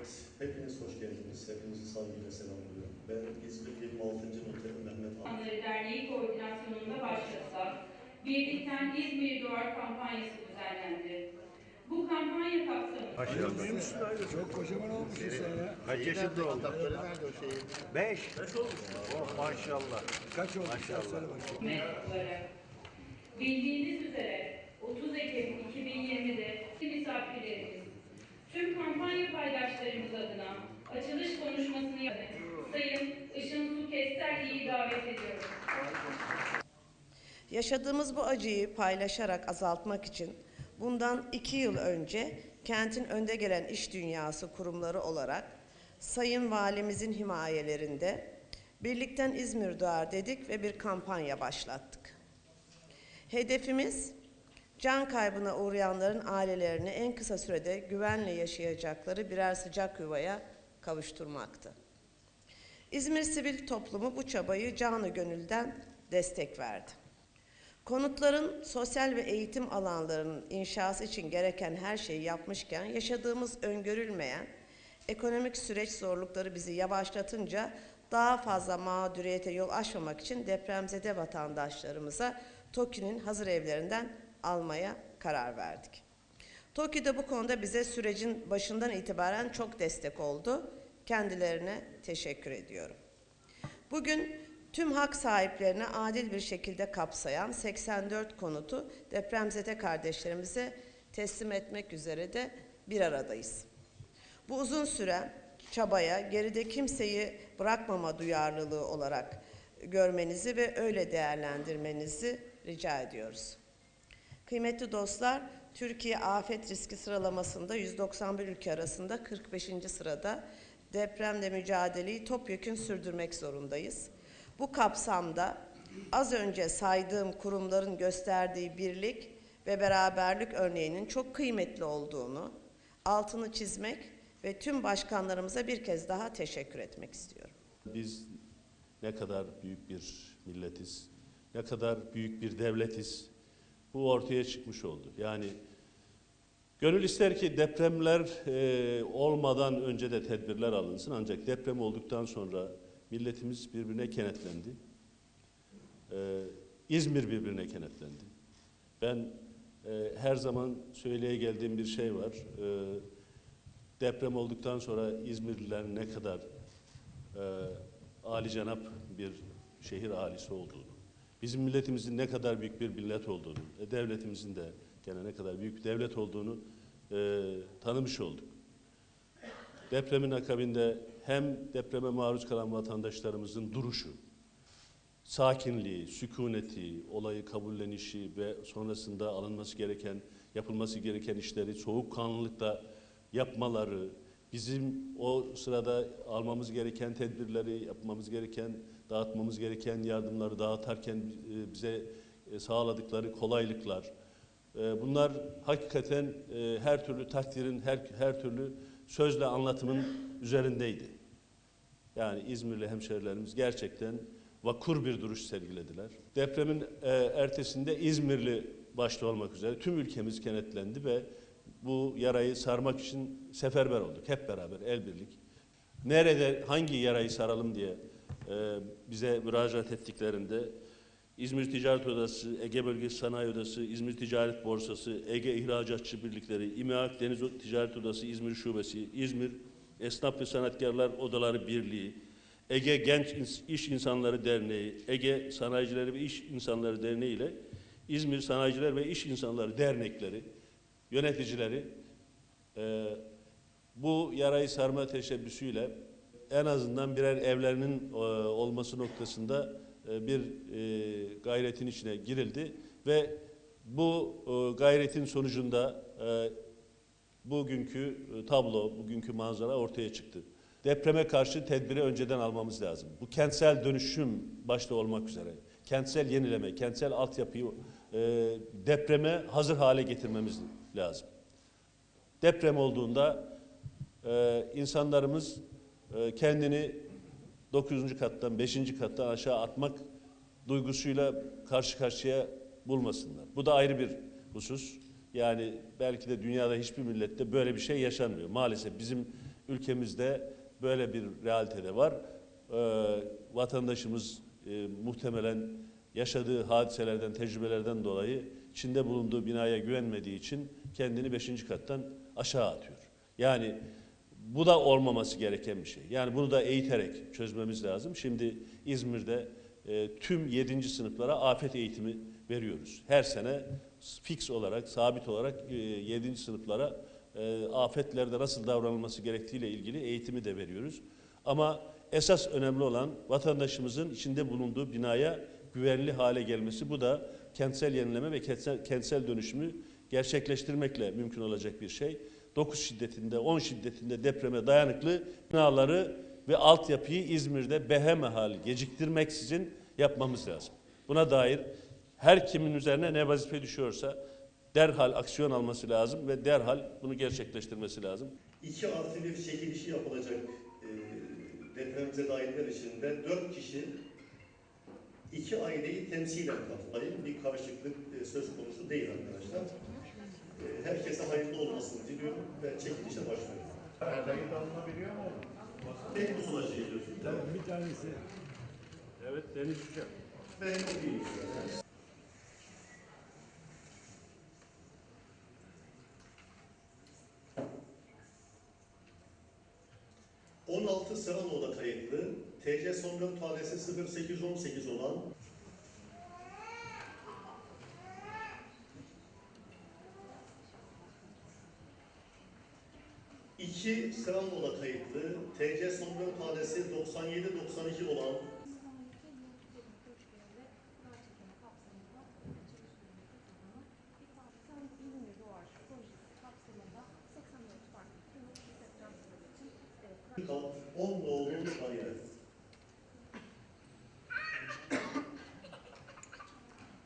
Evet, hepiniz hoş geldiniz. Hepinizi saygıyla selamlıyorum. Ben İzmir 26. Noter Mehmet. İnsanları Derneği koordinasyonunda başlasak, Birlikten İzmir Doğar kampanyası düzenlendi. Bu kampanya kapsamında Maşallah. Çok kocaman olmuşsun sen ya. Kaç yaşında oldu? Beş. Oh maşallah. Kaç oldu? Maşallah. Bildiğiniz üzere 30 Ekim 2020'de misafirlerimiz tüm kampanya paydaşlarımız adına açılış konuşmasını yapan Sayın Işın Su Kesterli'yi davet ediyorum. Yaşadığımız bu acıyı paylaşarak azaltmak için bundan iki yıl önce kentin önde gelen iş dünyası kurumları olarak Sayın Valimizin himayelerinde Birlikten İzmir Doğar dedik ve bir kampanya başlattık. Hedefimiz can kaybına uğrayanların ailelerini en kısa sürede güvenle yaşayacakları birer sıcak yuvaya kavuşturmaktı. İzmir sivil toplumu bu çabayı canı gönülden destek verdi. Konutların sosyal ve eğitim alanlarının inşası için gereken her şeyi yapmışken yaşadığımız öngörülmeyen ekonomik süreç zorlukları bizi yavaşlatınca daha fazla mağduriyete yol açmamak için depremzede vatandaşlarımıza TOKİ'nin hazır evlerinden almaya karar verdik. TOKİ de bu konuda bize sürecin başından itibaren çok destek oldu. Kendilerine teşekkür ediyorum. Bugün tüm hak sahiplerine adil bir şekilde kapsayan 84 konutu depremzede kardeşlerimize teslim etmek üzere de bir aradayız. Bu uzun süren çabaya geride kimseyi bırakmama duyarlılığı olarak görmenizi ve öyle değerlendirmenizi rica ediyoruz. Kıymetli dostlar, Türkiye afet riski sıralamasında 191 ülke arasında 45. sırada depremle mücadeleyi topyekün sürdürmek zorundayız. Bu kapsamda az önce saydığım kurumların gösterdiği birlik ve beraberlik örneğinin çok kıymetli olduğunu altını çizmek ve tüm başkanlarımıza bir kez daha teşekkür etmek istiyorum. Biz ne kadar büyük bir milletiz, ne kadar büyük bir devletiz. Bu ortaya çıkmış oldu. Yani gönül ister ki depremler e, olmadan önce de tedbirler alınsın. Ancak deprem olduktan sonra milletimiz birbirine kenetlendi. E, İzmir birbirine kenetlendi. Ben e, her zaman söyleye geldiğim bir şey var. E, deprem olduktan sonra İzmirliler ne kadar e, âlicenap bir şehir ahalisi olduğunu, bizim milletimizin ne kadar büyük bir millet olduğunu, e, devletimizin de gene ne kadar büyük bir devlet olduğunu e, tanımış olduk. Depremin akabinde hem depreme maruz kalan vatandaşlarımızın duruşu, sakinliği, sükuneti, olayı kabullenişi ve sonrasında alınması gereken, yapılması gereken işleri soğukkanlılıkla yapmaları, bizim o sırada almamız gereken tedbirleri, yapmamız gereken, dağıtmamız gereken yardımları dağıtarken e, bize e, sağladıkları kolaylıklar, e, bunlar hakikaten her türlü takdirin, her, her türlü sözle anlatımın üzerindeydi. Yani İzmirli hemşerilerimiz gerçekten vakur bir duruş sergilediler. Depremin ertesinde İzmirli başta olmak üzere tüm ülkemiz kenetlendi ve bu yarayı sarmak için seferber olduk hep beraber el birlik. Nerede hangi yarayı saralım diye bize müracaat ettiklerinde İzmir Ticaret Odası, Ege Bölgesi Sanayi Odası, İzmir Ticaret Borsası, Ege İhracatçı Birlikleri, İMEAK Deniz Ticaret Odası İzmir Şubesi, İzmir Esnaf ve Sanatkarlar Odaları Birliği, Ege Genç İş İnsanları Derneği, Ege Sanayicileri ve İş İnsanları Derneği ile İzmir Sanayiciler ve İş İnsanları Dernekleri, yöneticileri e, bu yarayı sarma teşebbüsüyle en azından birer evlerinin e, olması noktasında e, bir e, gayretin içine girildi ve bu gayretin sonucunda bugünkü tablo, bugünkü manzara ortaya çıktı. Depreme karşı tedbiri önceden almamız lazım. Bu kentsel dönüşüm başta olmak üzere, kentsel yenileme, kentsel altyapıyı e, depreme hazır hale getirmemiz lazım. Deprem olduğunda insanlarımız e, kendini 9. kattan 5. kattan aşağı atmak duygusuyla karşı karşıya bulmasınlar. Bu da ayrı bir husus. Yani belki de dünyada hiçbir millette böyle bir şey yaşanmıyor. Maalesef bizim ülkemizde böyle bir realitede var. Ee, vatandaşımız e, muhtemelen yaşadığı hadiselerden, tecrübelerden dolayı içinde bulunduğu binaya güvenmediği için kendini beşinci kattan aşağı atıyor. Yani bu da olmaması gereken bir şey. Yani bunu da eğiterek çözmemiz lazım. Şimdi İzmir'de e, tüm 7. sınıflara afet eğitimi veriyoruz. Her sene fix olarak, sabit olarak e, 7. sınıflara e, afetlerde nasıl davranılması gerektiğiyle ilgili eğitimi de veriyoruz. Ama esas önemli olan vatandaşımızın içinde bulunduğu binaya güvenli hale gelmesi. Bu da kentsel yenileme ve kentsel, kentsel dönüşümü gerçekleştirmekle mümkün olacak bir şey. 9 şiddetinde, 10 şiddetinde depreme dayanıklı binaları ve altyapıyı İzmir'de behemehal geciktirmeksizin yapmamız lazım. Buna dair her kimin üzerine ne vazife düşüyorsa derhal aksiyon alması lazım ve derhal bunu gerçekleştirmesi lazım. 2 artı bir çekilişi yapılacak e, depremize dairler içinde 4 kişi iki aileyi temsilen katlayın. Bir karışıklık e, söz konusu değil arkadaşlar. E, herkese hayırlı olmasını diliyorum ve çekilişe başlıyorum. Kayıt alınabiliyor mu? Tek bu sonuca geliyorsun. Tamam. Bir tanesi. Evet Deniz Yücel. Ben okuyayım. 16 Seranoğlu'da kayıtlı, TC son dört tanesi 0818 olan İki Seranoğlu'da kayıtlı, TC son dört tanesi 9792 olan İzmir Duvar projesi kapsamında 84 farklı kırmızı deprem için 10 nolu daire.